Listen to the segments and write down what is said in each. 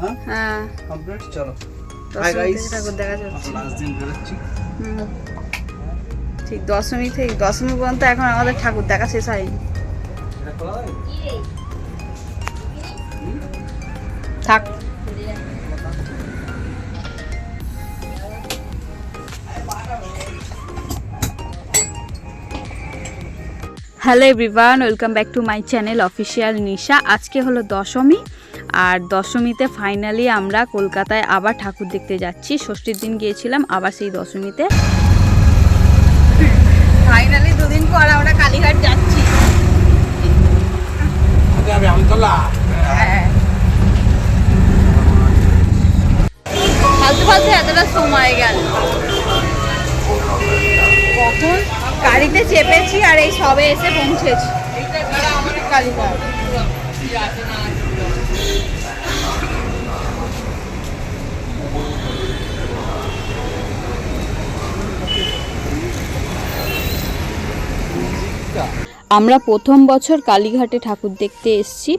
হ্যাঁ? হ্যাঁ। কমপ্লিট চলো। ঠাকুর দেখা যাচ্ছে। লাস্ট দিন বেরোচ্ছি। ঠিক দশমী থেকে দশমী পর্যন্ত এখন আমাদের ঠাকুর দেখা শেষ হয়নি। হয়? থাক। Hello everyone welcome back to my channel official Nisha আজকে হলো দশমী। আর দশমীতে ফাইনালি আমরা কলকাতায় আবার ঠাকুর দেখতে যাচ্ছি। ষষ্ঠীর দিন গিয়েছিলাম, আবার সেই দশমীতে। ফাইনালি দুদিন পর আমরা কালীঘাট যাচ্ছি। ফালতু ফালতু এতটা সময় গেল। কখন? গাড়িতে চেপেছি আর এই সবে এসে পৌঁছেছি। কালীঘাট। আমরা প্রথম বছর কালীঘাটে ঠাকুর দেখতে এসেছি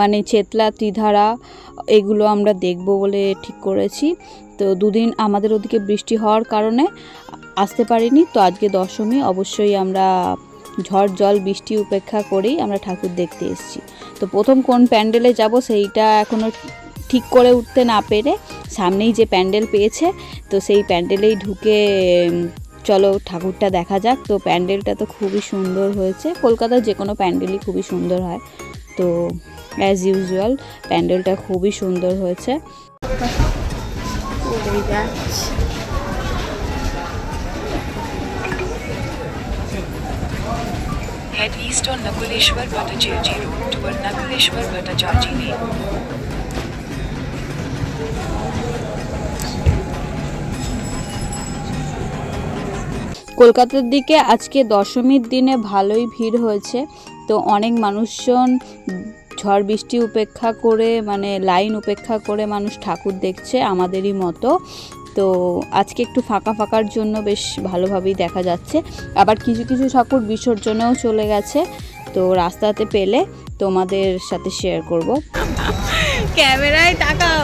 মানে চেতলা ত্রিধারা এগুলো আমরা দেখব বলে ঠিক করেছি। তো দুদিন আমাদের ওদিকে বৃষ্টি হওয়ার কারণে আসতে পারিনি, তো আজকে দশমী, অবশ্যই আমরা ঝড়, জল, বৃষ্টি উপেক্ষা করেই আমরা ঠাকুর দেখতে এসেছি। তো প্রথম কোন প্যান্ডেলে যাব সেইটা এখনও ঠিক করে উঠতে না পেরে সামনেই যে প্যান্ডেল পেয়েছে, তো সেই প্যান্ডেলেই ঢুকে চলো ঠাকুরটা দেখা যাক। তো প্যান্ডেলটা তো খুবই সুন্দর হয়েছে। কলকাতার যে কোনো প্যান্ডেলই খুবই সুন্দর হয়। তো অ্যাজ ইউজুয়াল প্যান্ডেলটা খুবই সুন্দর হয়েছে। Head east on Nakuleshwar Bhattacharjee Road, toward Nakuleshwar Bhattacharjee Lane. কলকাতার দিকে আজকে দশমীর দিনে ভালোই ভিড় হয়েছে। তো অনেক মানুষজন ঝড় বৃষ্টি উপেক্ষা করে মানে লাইন উপেক্ষা করে মানুষ ঠাকুর দেখছে আমাদেরই মতো। তো আজকে একটু ফাঁকা ফাঁকার জন্য বেশ ভালোভাবেই দেখা যাচ্ছে। আবার কিছু কিছু ঠাকুর বিসর্জনেও চলে গেছে। তো রাস্তাতে পেলে তোমাদের সাথে শেয়ার করব। ক্যামেরায় তাকাও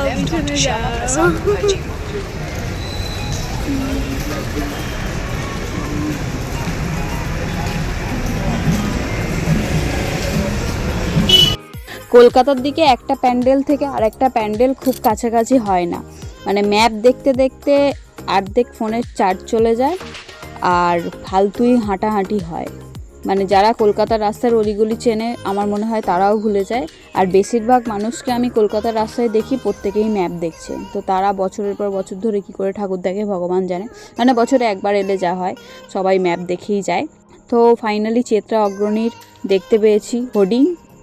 কলকাতার দিকে একটা প্যান্ডেল থেকে আর একটা প্যান্ডেল খুব কাছাকাছি হয় না। মানে ম্যাপ দেখতে দেখতে অর্ধেক ফোনের চার্জ চলে যায় আর ফালতুই হাঁটাহাঁটি হয়। মানে যারা কলকাতার রাস্তার অলিগলি চেনে, আমার মনে হয় তারাও ভুলে যায়। আর বেশিরভাগ মানুষকে আমি কলকাতার রাস্তায় দেখি প্রত্যেকেই ম্যাপ দেখছে। তো তারা বছরের পর বছর ধরে কী করে ঠাকুর দেখে ভগবান জানে? মানে বছরে একবার এলে যা হয়, সবাই ম্যাপ দেখেই যায়। তো ফাইনালি চেত্রা অগ্রণীর দেখতে পেয়েছি, হোর্ডিং।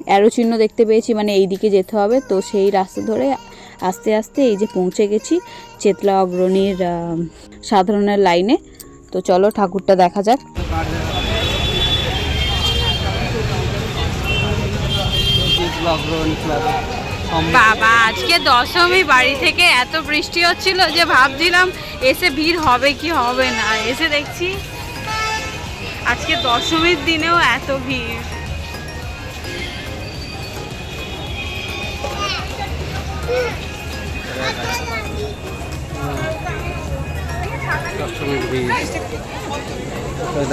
অ্যারো চিহ্ন দেখতে পেয়েছি মানে এই দিকে যেতে হবে। তো সেই রাস্তা ধরে আস্তে আস্তে এই যে পৌঁছে গেছি চেতলা অগ্রণীর সাধারণের লাইনে তো চলো ঠাকুরটা দেখা যাক। বাবা আজকে দশমী বাড়ি থেকে এত বৃষ্টি হচ্ছিল যে ভাবছিলাম এসে ভিড় হবে কি হবে না। এসে দেখছি আজকে দশমীর দিনেও এত ভিড়।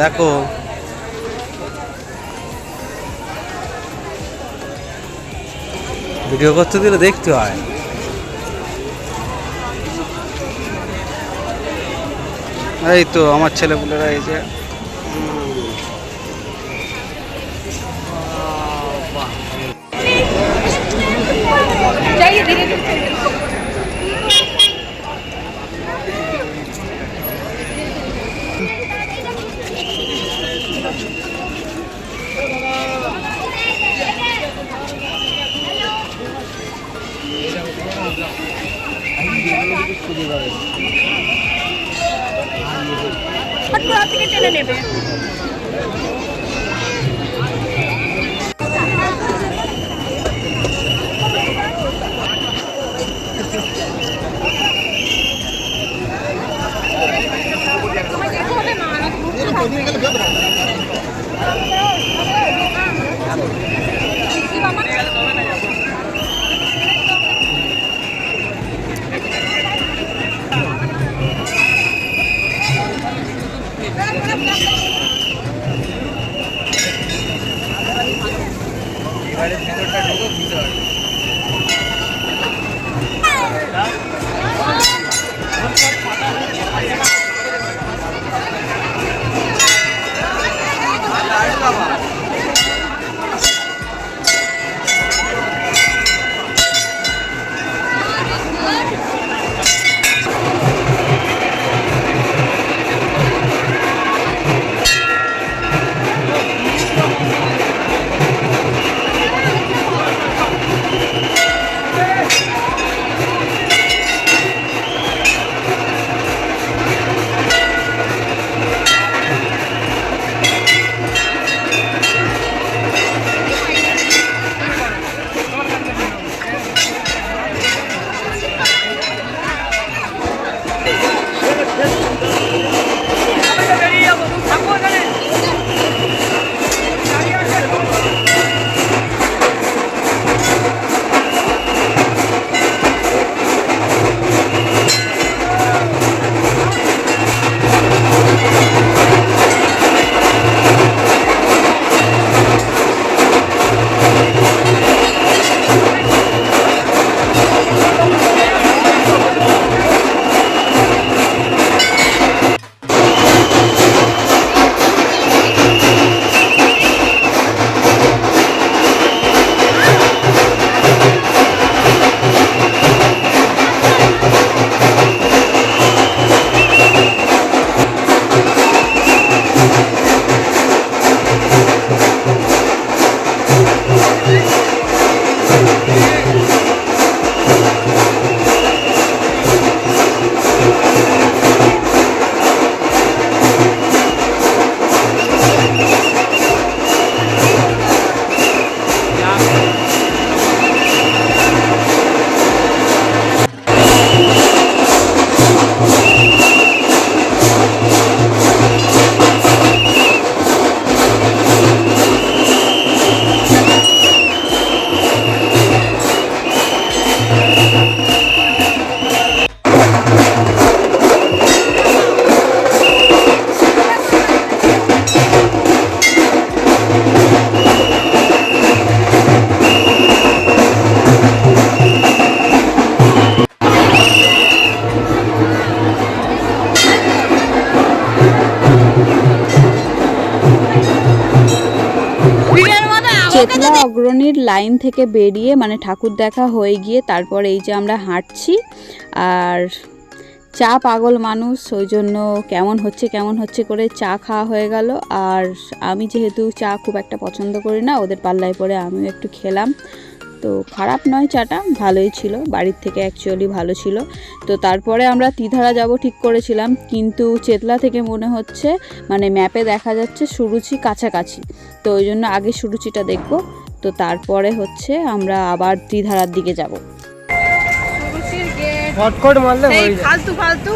দেখো। ভিডিও করতে দিলে দেখতে হয়। এই তো আমার ছেলেপুলেরা এই যে অগ্রণীর লাইন থেকে বেরিয়ে মানে ঠাকুর দেখা হয়ে গিয়ে তারপর এই যে আমরা হাঁটছি আর চা পাগল মানুষ, ওই জন্য কেমন হচ্ছে কেমন হচ্ছে করে চা খাওয়া হয়ে গেল। আর আমি যেহেতু চা খুব একটা পছন্দ করি না, ওদের পাল্লায় পরে আমিও একটু খেলাম। তো খারাপ নয় চাটা, ভালোই ছিল, বাড়ির থেকে অ্যাকচুয়ালি ভালো ছিল। তো তারপরে আমরা তিধারা যাব ঠিক করেছিলাম, কিন্তু চেতলা থেকে মনে হচ্ছে মানে ম্যাপে দেখা যাচ্ছে সুরুচি কাছাকাছি। তো ওই জন্য আগে সুরুচিটা দেখব। তো তারপরে হচ্ছে আমরা আবার ত্রিধারার দিকে যাব। ফালতু ফালতু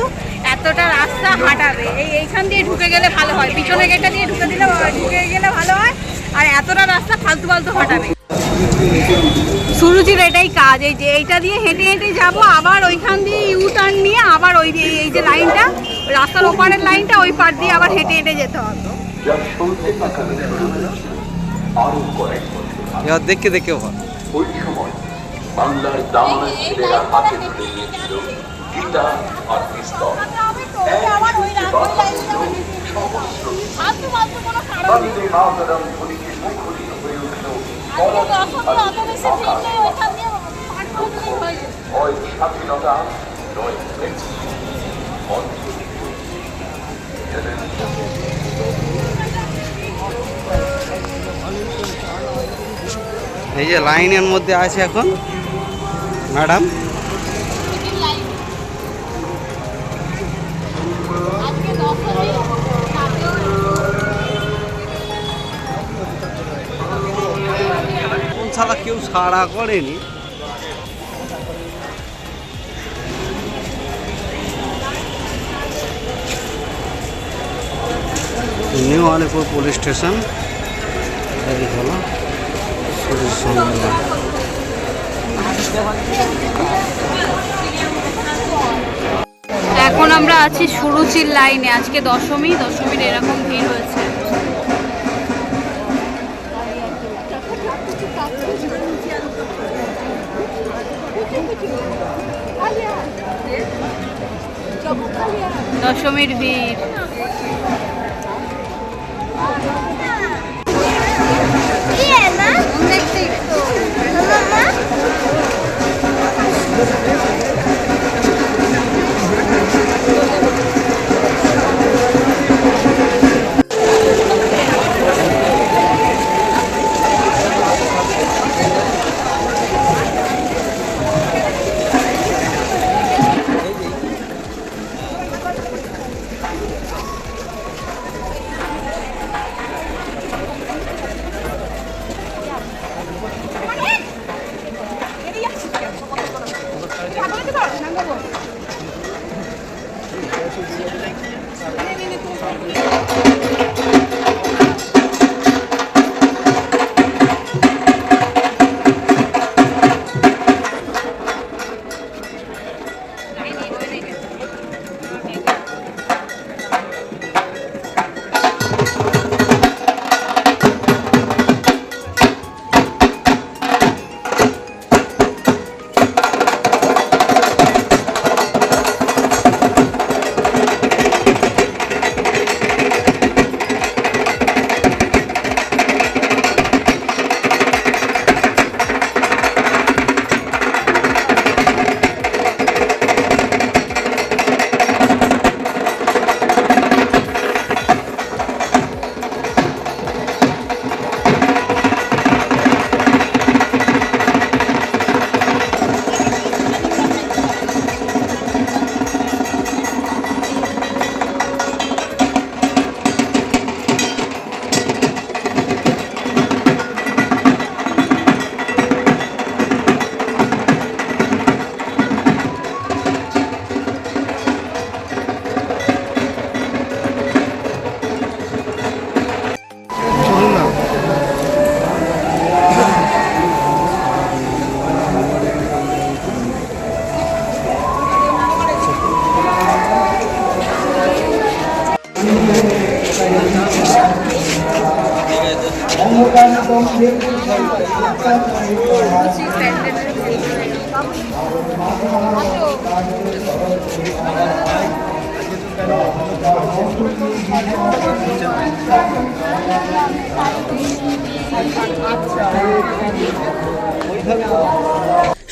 এতটা রাস্তা হাঁটাবে। এই এইখান দিয়ে ঢুকে গেলে ভালো হয়। পিছনে গেটটা দিয়ে ঢুকে দিলে ঢুকে গেলে ভালো হয়। আর এতটা রাস্তা ফালতু ফালতু হাঁটাবে। সুরুচির এটাই কাজ। এই যে এইটা দিয়ে হেঁটে হেঁটে যাব আবার ওইখান দিয়ে ইউ টার্ন নিয়ে আবার ওই দিয়ে এই যে লাইনটা রাস্তার ওপারের লাইনটা ওই পার দিয়ে আবার হেঁটে হেঁটে যেতে হবে। এবার দেখে দেখে হয় ওই সময় বাংলার দামানা ছেলেরা হাতে তুলে নিয়েছিল গীতা আর পিস্তল। বন্দে মাতরম ধ্বনিকে মুখরিত হয়ে উঠল হয় স্বাধীনতা নয় মৃত্যু এই যে লাইনের মধ্যে আছে এখন, ম্যাডাম। ছাড়া কেউ সাড়া করেনি? New Alipur police station. হলো। এখন আমরা আছি সুরুচির লাইনে। আজকে দশমী দশমীর এরকম ভিড় হয়েছে। দশমীর ভিড়। Thank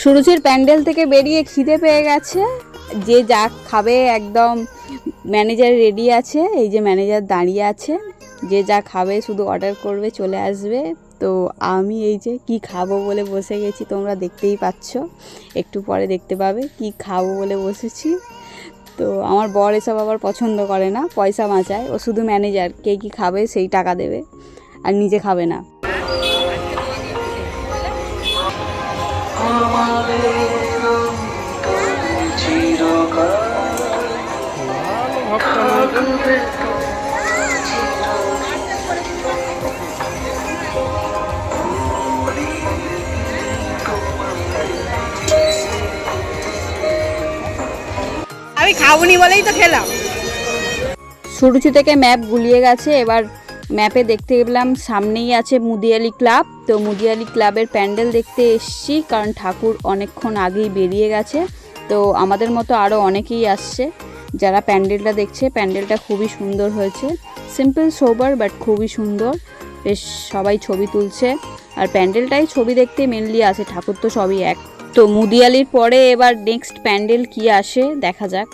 সুরুচির প্যান্ডেল থেকে বেরিয়ে খিদে পেয়ে গেছে। যে যা খাবে একদম ম্যানেজার রেডি আছে, এই যে ম্যানেজার দাঁড়িয়ে আছে। যে যা খাবে শুধু অর্ডার করবে, চলে আসবে। তো আমি এই যে কি খাব বলে বসে গেছি, তোমরা দেখতেই পাচ্ছ। একটু পরে দেখতে পাবে কি খাব বলে বসেছি। তো আমার বর এসব আবার পছন্দ করে না, পয়সা বাঁচায়। ও শুধু ম্যানেজার কে কি খাবে সেই টাকা দেবে, আর নিজে খাবে না। আমি বলেই তো খেলাম। সুরুচি থেকে ম্যাপ গুলিয়ে গেছে, এবার ম্যাপে দেখতে গেলাম সামনেই আছে মুদিয়ালি ক্লাব। তো মুদিয়ালি ক্লাবের প্যান্ডেল দেখতে এসছি, কারণ ঠাকুর অনেকক্ষণ আগেই বেরিয়ে গেছে। তো আমাদের মতো আরও অনেকেই আসছে, যারা প্যান্ডেলটা দেখছে। প্যান্ডেলটা খুবই সুন্দর হয়েছে। সিম্পল সোবার বাট খুবই সুন্দর। বেশ সবাই ছবি তুলছে। আর প্যান্ডেলটাই ছবি দেখতে মেনলি আছে ঠাকুর তো সবই এক। তো মুদিয়ালির পরে এবার নেক্সট প্যান্ডেল কি আসে, দেখা যাক।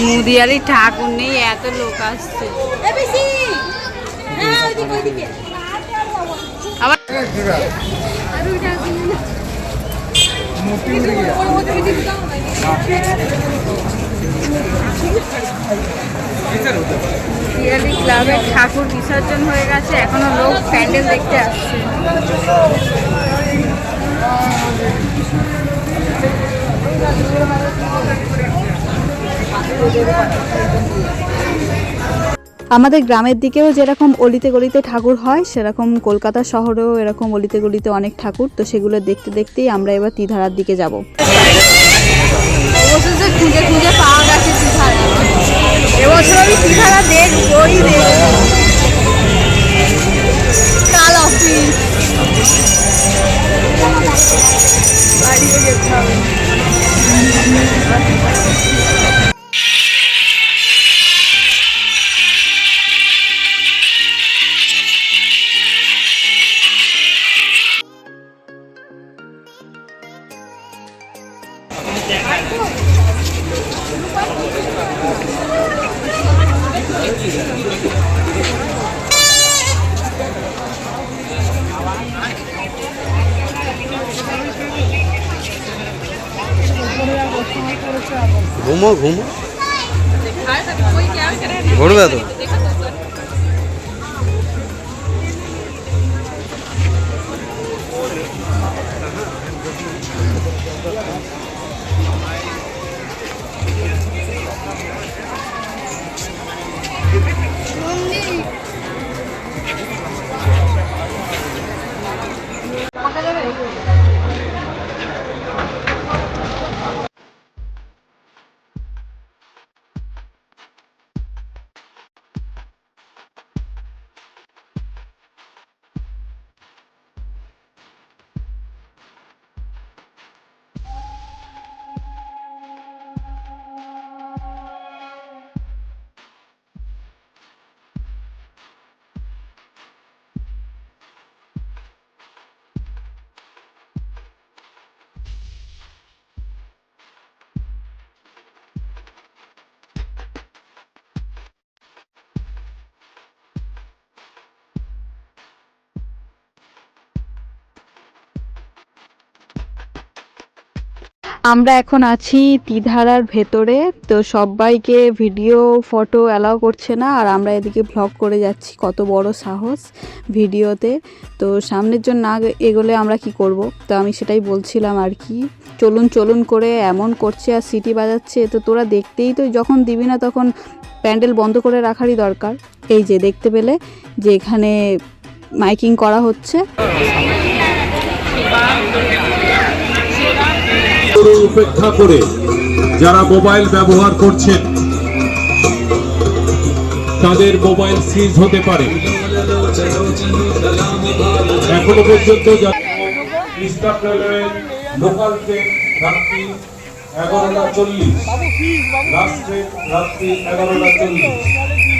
মুদিয়ালি ঠাকুর নেই এত লোক আসছে। আবার ক্লাবের ঠাকুর বিসর্জন হয়ে গেছে এখনও লোক প্যান্ডেল দেখতে আসছে। আমাদের গ্রামের দিকেও যেরকম অলিতে গলিতে ঠাকুর হয় সেরকম কলকাতা শহরেও এরকম অলিতে গলিতে অনেক ঠাকুর তো সেগুলো দেখতে দেখতেই আমরা এবার তিধারার দিকে যাব। অবশেষে খুঁজে খুঁজে পাওয়া গেছে তিধারা এবছর আমি পিঠাটা দেখবই দেখব কাল অফিস বাড়িতে যেতে হবে। ઘૂમો ઘૂમો. ઘૂમવે તો. আমরা এখন আছি তিধারার ভেতরে, তো সবাইকে ভিডিও, ফটো অ্যালাউ করছে না, আর আমরা এদিকে ভ্লগ করে যাচ্ছি, কত বড় সাহস ভিডিওতে। তো সামনের জন্য না এগোলে আমরা কি করব? তো আমি সেটাই বলছিলাম আর কি। চলুন চলুন করে এমন করছে আর সিটি বাজাচ্ছে, তো তোরা দেখতেই তো যখন দিবি না তখন প্যান্ডেল বন্ধ করে রাখারই দরকার। এই যে দেখতে পেলে যে এখানে মাইকিং করা হচ্ছে। উপেক্ষা করে যারা মোবাইল ব্যবহার করছেন, তাদের মোবাইল সিজ হতে পারে। এখনও পর্যন্ত ইস্টার্ন রেলওয়ে রাত্রি এগারোটা চল্লিশ। লাস্ট রাত্রি এগারোটা চল্লিশ।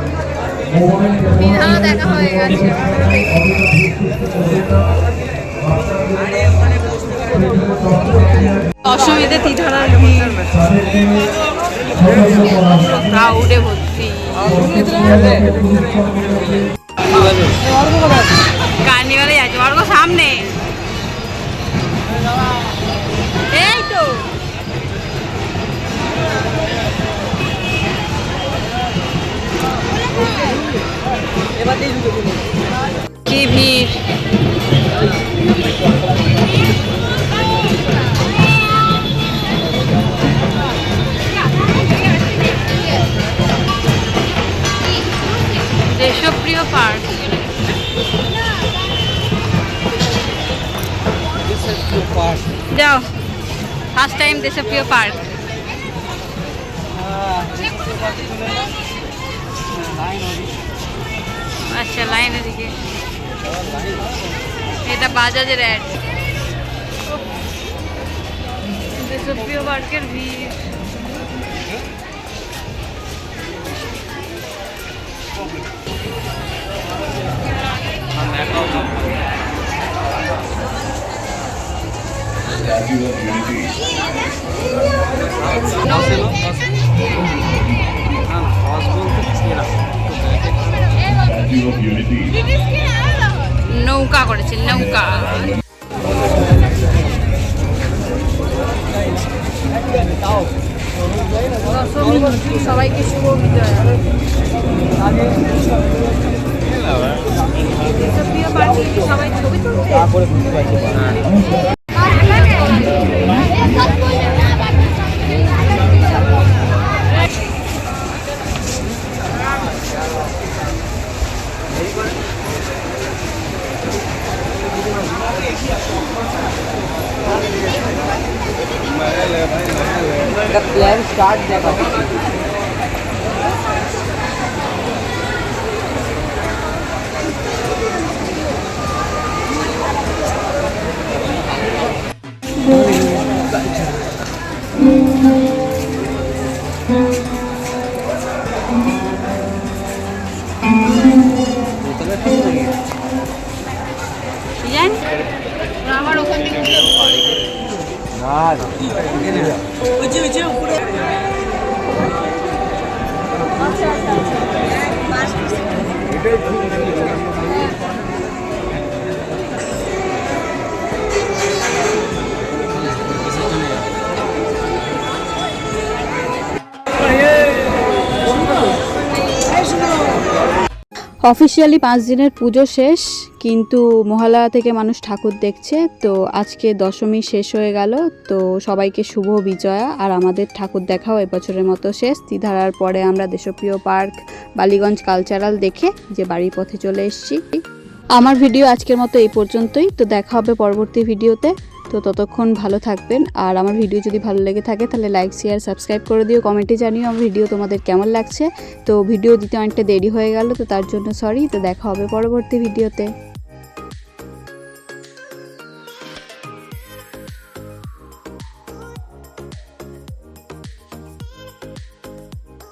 বিধানও দেখা হয়ে গেছে। অসুবিধে তিধারার ভিড়? ক্রাউডে ভর্তি। কার্নিভালে যাচ্ছে। অর্ঘ সামনে। কি ভিড়? দেশপ্রিয় পার্ক। যাও। First time Deshapriya park. আচ্ছা লাইনের দিকে এটা বাজাজের অ্যাড দেশপ্রিয় পার্কের ভিড় নৌকা করেছে নৌকা। সবাইকে শুভ বিজয় দেশপ্রিয় পার্কে কি সবাই ছবি তুলছে জান অফিসিয়ালি পাঁচ দিনের পুজো শেষ, কিন্তু মহালয়া থেকে মানুষ ঠাকুর দেখছে, তো আজকে দশমী শেষ হয়ে গেল, তো সবাইকে শুভ বিজয়া, আর আমাদের ঠাকুর দেখাও এবছরের মতো শেষ। তিধারার পরে আমরা দেশপ্রিয় পার্ক, বালিগঞ্জ কালচারাল দেখে যে বাড়ির পথে চলে এসেছি। আমার ভিডিও আজকের মতো এই পর্যন্তই, তো দেখা হবে পরবর্তী ভিডিওতে। তো ততক্ষণ ভালো থাকবেন। আর আমার ভিডিও যদি ভালো লেগে থাকে, তাহলে লাইক শেয়ার সাবস্ক্রাইব করে দিও। কমেন্টে জানিও আমার ভিডিও তোমাদের কেমন লাগছে। তো ভিডিও দিতে অনেকটা দেরি হয়ে গেল, তো তার জন্য সরি তো দেখা হবে পরবর্তী ভিডিওতে